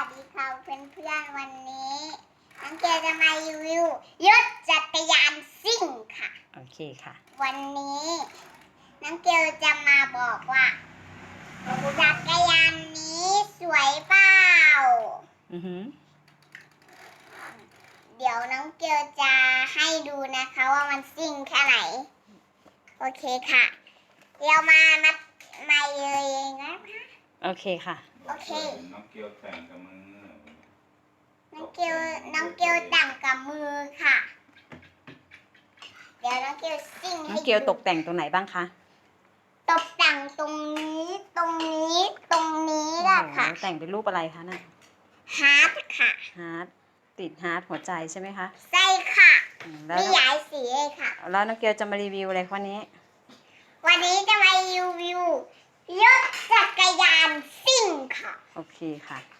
วัสดีค่ะเพื่อนๆวันนี้น้องเกลจะมารีวิวยศจักรยานซิ่งค่ะ โอเคค่ะ วันนี้น้องเกลจะมาบอกว่าจักรยานนี้สวยเปล่าอือหือเดี๋ยวน้องเกลจะให้ดูนะคะว่ามันซิ่งแค่ไหน โอเคค่ะเดี๋ยวมามามาเลยนะคะโอเคค่ะ โอเค น้องเกียวแต่งกับมือน้องเกลน้องเกลแต่งกับมือค่ะ เดี๋ยวน้องเกลซิ่งน้ให้องเกียวดูตกแต่งตรงไหนบ้างคะตกแต่งตรงนี้ตรงนี้ตรงนี้แหละค่ะ โอ้โหแต่งเป็นรูปอะไรคะน่ะฮาร์ดค่ะฮาร์ดติดฮาร์ดหัวใจใช่ไหมคะใช่ค่ะอืมแล้วมีหลายสีเลยค่ะ แล้วน้องเกียวจะมารีวิวอะไรวันนี้ วันนี้จะมารีวิวยศจักรยานซิ่ง ค่ะ โอเคค่ะ